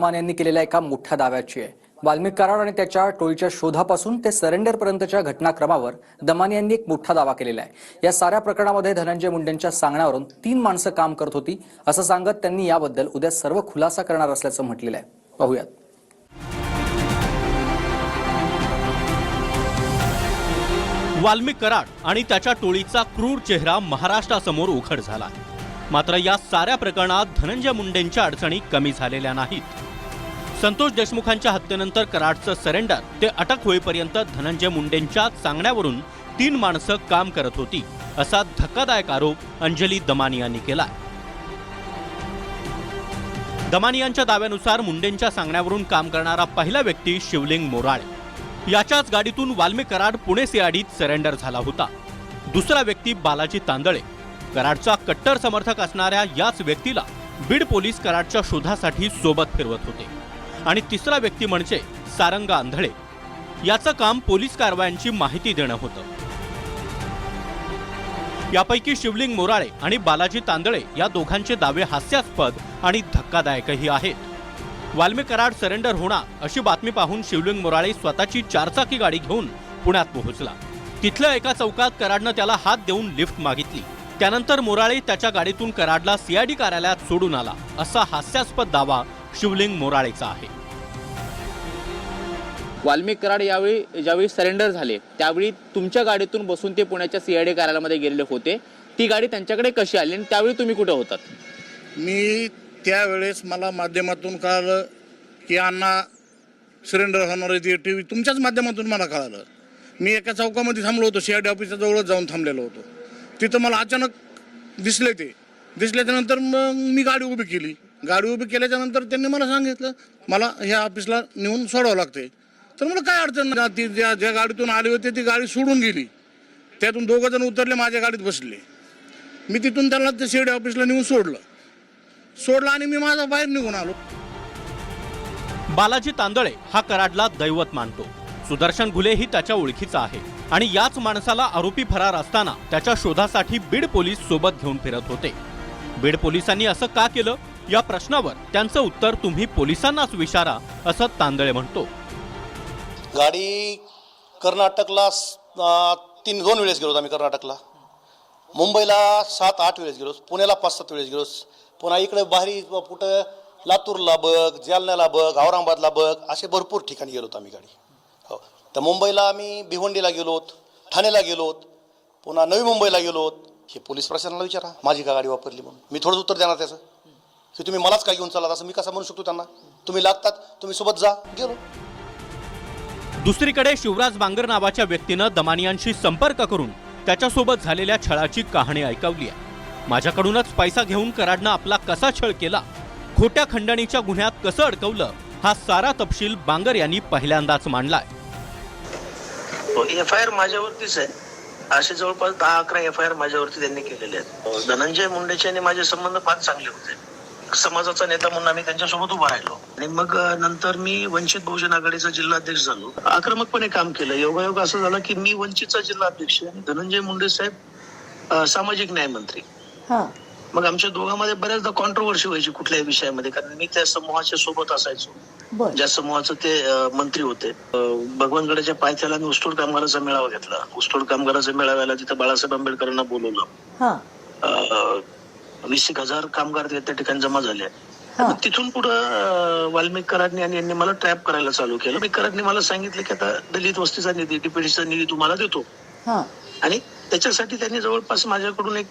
दमान यांनी केलेल्या एका मोठ्या दाव्याची आहे. वाल्मिक कराड आणि त्याच्या टोळीच्या शोधापासून ते सरेंडर पर्यंतच्या घटनाक्रमावर दमानी यांनी एक मोठा दावा केलेला आहे. या साऱ्या प्रकरणामध्ये धनंजय मुंडेंच्या सांगण्यावरून तीन माणसं काम करत होती असं सांगत त्यांनी याबद्दल उद्या सर्व खुलासा करणार असल्याचं म्हटलेलं आहे. पाहूयात. वाल्मिक कराड आणि त्याच्या टोळीचा क्रूर चेहरा महाराष्ट्रासमोर उघड झाला. मात्र या साऱ्या प्रकरणात धनंजय मुंडेंच्या अडचणी कमी झालेल्या नाहीत. संतोष देशमुखांच्या हत्येनंतर कराडचं सरेंडर. ते अटक होईपर्यंत धनंजय मुंडेंच्या सांगण्यावरून तीन माणसं काम करत होती. असा धक्कादायक आरोप अंजली दमानी यांनी केला दमानी यांच्या दाव्यानुसार मुंडेंच्या सांगण्यावरून काम करणारा पहिला व्यक्ती शिवलिंग मोराळे. याच्याच गाडीतून वाल्मी कराड पुणे सीआयडीत सरेंडर झाला होता. दुसरा व्यक्ती बालाजी तांदळे. कराडचा कट्टर समर्थक असणाऱ्या याच व्यक्तीला बीड पोलीस कराडच्या शोधासाठी सोबत फिरवत होते. आणि तिसरा व्यक्ती म्हणजे सारंगा आंधळे. याचं काम पोलीस कारवायांची माहिती देणं होतं. यापैकी शिवलिंग मोराळे आणि बालाजी तांदळे या दोघांचे दावे हास्यास्पद आणि धक्कादायकही आहेत. वाल्मी कराड सरेंडर होणार अशी बातमी पाहून शिवलिंग मोराळे स्वतःची चारचाकी गाडी घेऊन पुण्यात पोहोचला. तिथल्या एका चौकात कराडनं त्याला हात देऊन लिफ्ट मागितली. त्यानंतर मोराळे त्याच्या गाडीतून कराडला सीआयडी कार्यालयात सोडून आला असा हास्यास्पद दावा शिवलिंग मोराळेचा आहे. वाल्मिक कराड यावेळी ज्यावेळी सरेंडर झाले त्यावेळी तुमच्या गाडीतून बसून ते पुण्याच्या सीआयडी कार्यालयामध्ये गेलेले होते. ती गाडी त्यांच्याकडे कशी आली आणि त्यावेळी तुम्ही कुठे होतात? मी त्यावेळेस मला माध्यमातून कळालं की अण्णा सिलेंडर होणार आहे ते टी व्ही तुमच्याच माध्यमातून मला कळालं. मी एका चौकामध्ये थांबलो होतो सी आय डी ऑफिसच्या जवळच जाऊन थांबलेलो होतो. तिथं मला अचानक दिसले ते. दिसल्याच्या नंतर मग मी गाडी उभी केली. गाडी उभी केल्याच्यानंतर त्यांनी मला सांगितलं मला ह्या ऑफिसला नेऊन सोडावं लागते तर मला काय अडचण नाही. ती ज्या ज्या गाडीतून आली होती ती गाडी सोडून गेली. त्यातून दोघं जण उतरले माझ्या गाडीत बसले. मी तिथून त्यांना ते शिर्डी ऑफिसला नेऊन सोडलं. सोडला आणि मी माझा बाहेर निघून आलो. बालाजी तांदळे हा कराडला दैवत मानतो. सुदर्शन घुलेही त्याच्या ओळखीचा आहे. आणि याच माणसाला आरोपी फरार असताना त्याच्या शोधासाठी बीड पोलीस सोबत घेऊन फिरत होते. बीड पोलिसांनी असं का केलं? या प्रश्नावर त्यांचं उत्तर तुम्ही पोलिसांनाच विचारा असं तांदळे म्हणतो. गाडी कर्नाटकला तीन दोन वेळेस गेलो आम्ही कर्नाटकला. मुंबईला सात आठ वेळेस गेलो पुण्याला पाच सात वेळेस गेलो पुन्हा इकडे बाहेरी कुठं लातूरला बघ जालन्याला बघ औरंगाबादला बघ असे भरपूर ठिकाणी गेलोत आम्ही गाडी. हो. तर मुंबईला आम्ही भिवंडीला गेलोत ठाण्याला गेलोत पुन्हा नवी मुंबईला गेलोत हे पोलीस प्रशासनाला विचारा. माझी का गाडी वापरली म्हणून. मी थोडंच उत्तर देणार त्याचं. की तुम्ही मलाच काय घेऊन चाललात असं मी कसं म्हणू शकतो त्यांना? तुम्ही लागतात तुम्ही सोबत जा. गेलो. दुसरीकडे शिवराज बांगर नावाच्या व्यक्तीनं दमानियांशी संपर्क करून त्याच्यासोबत झालेल्या छळाची कहाणी ऐकवली आहे. माझ्याकडूनच पैसा घेऊन कराडनं आपला कसा छळ केला खोट्या खंडणीच्या गुन्ह्यात कसं अडकवलं हा सारा तपशील बांगर यांनी पहिल्यांदाच मांडलाय. एफ आय आर माझ्यावरतीच आहे. असे जवळपास दहा अकरा एफ आय आर माझ्यावरती त्यांनी केलेले आहेत. धनंजय मुंडेचे आणि माझे संबंध फार चांगले होते. समाजाचा नेता म्हणून आम्ही त्यांच्यासोबत उभा राहिलो. आणि मग नंतर मी वंचित बहुजन आघाडीचा जिल्हाध्यक्ष झालो. आक्रमकपणे काम केलं. योगायोग असं झालं की मी वंचितचा जिल्हाध्यक्ष आणि धनंजय मुंडे साहेब सामाजिक न्याय मंत्री. हा. मग आमच्या दोघांमध्ये बऱ्याचदा कॉन्ट्रोवर्सी व्हायची कुठल्याही विषयामध्ये. कारण मी त्या समूहाच्या सोबत असायचो. ज्या समूहाचं ते मंत्री होते. भगवानगडाच्या पायथ्याला मी ऊसतोड कामगाराचा मेळावा घेतला. ऊसतोड कामगाराच्या मेळाव्याला तिथं बाळासाहेब आंबेडकरांना बोलवलं. वीस एक हजार कामगार त्या ठिकाणी जमा झाले. मग तिथून पुढं वाल्मिक कराडनी आणि यांनी मला ट्रॅप करायला चालू केलं. मी कराडनी मला सांगितलं की आता दलित वस्तीचा निधी डीपीडीचा निधी तुम्हाला देतो. आणि त्याच्यासाठी त्यांनी जवळपास माझ्याकडून एक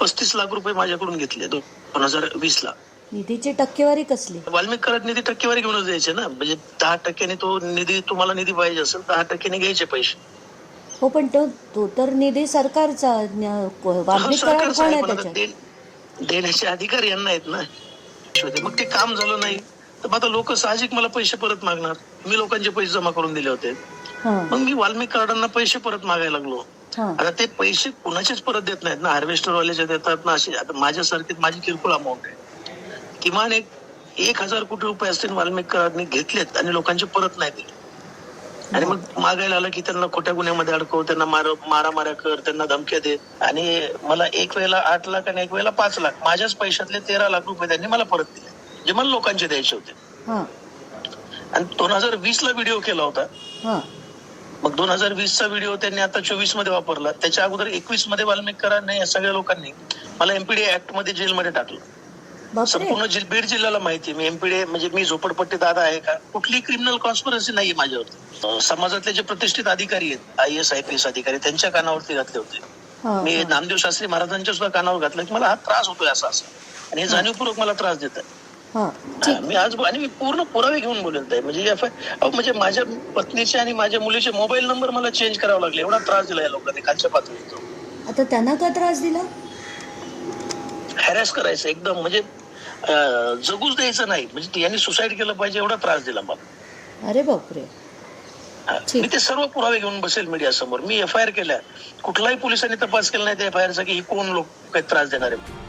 पस्तीस लाख रुपये माझ्याकडून घेतले दोन हजार वीस ला. निधीची टक्केवारी कसली? वाल्मिक कराड निधी टक्केवारी घेऊनच द्यायचे ना. म्हणजे दहा टक्क्याने तो निधी तुम्हाला निधी पाहिजे असेल दहा टक्क्याने घ्यायचे पैसे. हो पण तो तो तर निधी सरकारचा वाल्मिक कराड कोण आहे, त्याच्यात देण्याचे अधिकार यांना आहेत ना. मग ते काम झालं नाही. तर आता लोक साहजिक मला पैसे परत मागणार. मी लोकांचे पैसे जमा करून दिले होते. मग मी वाल्मिक कार्डांना पैसे परत मागायला लागलो. आता ते पैसे कुणाचेच परत देत नाहीत ना. हार्वेस्टर वाल्याचे देतात ना. असे आता माझ्यासारखी माझी किरकोळ अमाऊंट आहे. किमान एक एक हजार कोटी रुपये असतील वाल्मिक कराडने घेतलेत आणि लोकांचे परत नाही दिले. आणि मग मागायला आलं की त्यांना खोट्या गुन्ह्यामध्ये अडकव त्यांना मार मारामाऱ्या कर त्यांना धमक्या दे. आणि मला एक वेळेला आठ लाख आणि एक वेळेला पाच लाख. माझ्याच पैशातले तेरा लाख रुपये त्यांनी मला परत दिले. जे मला लोकांचे द्यायचे होते. हां. आणि दोन हजार वीस ला व्हिडिओ केला होता. मग दोन हजार वीस चा व्हिडिओ त्यांनी आता चोवीसमध्ये वापरला. त्याच्या अगोदर एकवीसमध्ये वाल्मिक कराडने या सगळ्या लोकांनी मला एमपीडी ऍक्टमध्ये जेलमध्ये टाकलं. संपूर्ण बीड जिल्ह्याला माहिती आहे. मी एमपीडी म्हणजे मी झोपडपट्टी दादा आहे का? कुठली क्रिमिनल कॉन्स्पिरसी नाही माझ्यावरती. अं, समाजातले जे प्रतिष्ठित अधिकारी आहेत I S I P S अधिकारी त्यांच्या कानावरती घातले होते. मी. नामदेव शास्त्री महाराजांच्या सुद्धा कानावर घातलं की मला हा त्रास होतोय असा असा. आणि हे जाणीवपूर्वक मला त्रास देत आहे मी आज आणि मी पूर्ण पुरावे घेऊन बोलत आहे. म्हणजे म्हणजे माझ्या पत्नीचे आणि माझ्या मुलीचे मोबाईल नंबर मला चेंज करावा लागले. एवढा त्रास दिला या लोकांनी खालच्या पातळीवर. आता त्यांना का त्रास दिला? हॅरॅस करायचं एकदम. म्हणजे जगूच द्यायचं नाही. म्हणजे यांनी सुसाईड केलं पाहिजे एवढा त्रास दिला मला. अरे बापरे. मी ते सर्व पुरावे घेऊन बसेल मीडिया समोर मी एफ आय आर केल्या. कुठलाही पोलिसांनी तपास केला नाही त्या एफ आय आरचा की ही कोण लोक काही त्रास देणार आहे.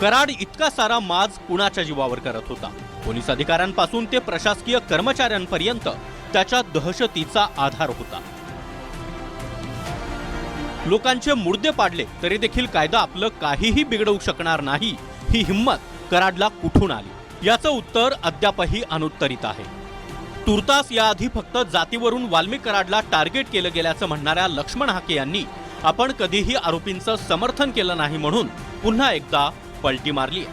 कराड इतका सारा माज कुणाच्या जीवावर करत होता? पोलीस अधिकाऱ्यांपासून ते प्रशासकीय कर्मचाऱ्यांपर्यंत त्याच्या दहशतीचा आधार होता. लोकांचे मुर्दे पाडले तरी देखील कायदा आपलं काहीही बिघडवू शकणार नाही. ही हिंमत कराडला कुठून आली? याचं उत्तर अद्यापही अनुत्तरित आहे. तुर्तास याआधी फक्त जातीवरून वाल्मिक कराडला टार्गेट केलं गेल्याचं म्हणणाऱ्या लक्ष्मण हाके यांनी आपण कधीही आरोपींचं समर्थन केलं नाही म्हणून पुन्हा एकदा पलटी मारली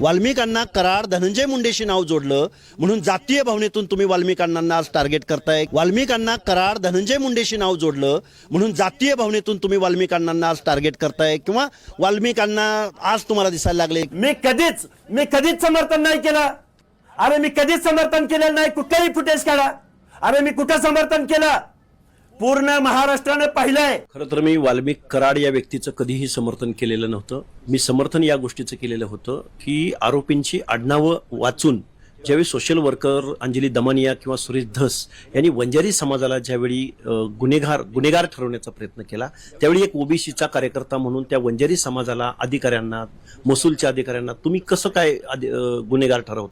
वाल्मिकांना कराड धनंजय मुंडेशी नाव जोडलं. म्हणून जातीय भावनेतून तुम्ही वाल्मिकांना आज टार्गेट करताय. वाल्मिकांना कराड धनंजय मुंडेशी नाव जोडलं. म्हणून जातीय भावनेतून तुम्ही वाल्मिकांना आज टार्गेट करताय. किंवा वाल्मिकांना आज तुम्हाला दिसायला लागले. मी कधीच मी कधीच समर्थन नाही केलं. अरे मी कधीच समर्थन केलेलं नाही. कुठलंही फुटेज काढा. अरे मी कुठं समर्थन केलं? पूर्ण महाराष्ट्राने पाहिलंय. खरं तर मी वाल्मिक कराड या व्यक्तीचं कधीही समर्थन केलेलं नव्हतं. मी समर्थन या गोष्टीचं केलेलं होतं की आरोपींची आडनावं वाचून ज्यावेळी सोशल वर्कर अंजली दमानिया किंवा सुरेश धस यांनी वंजारी समाजाला ज्यावेळी गुन्हेगार गुन्हेगार ठरवण्याचा प्रयत्न केला त्यावेळी एक ओबीसीचा कार्यकर्ता म्हणून त्या वंजारी समाजाला अधिकाऱ्यांना महसूलच्या अधिकाऱ्यांना तुम्ही कसं काय गुन्हेगार ठरवता?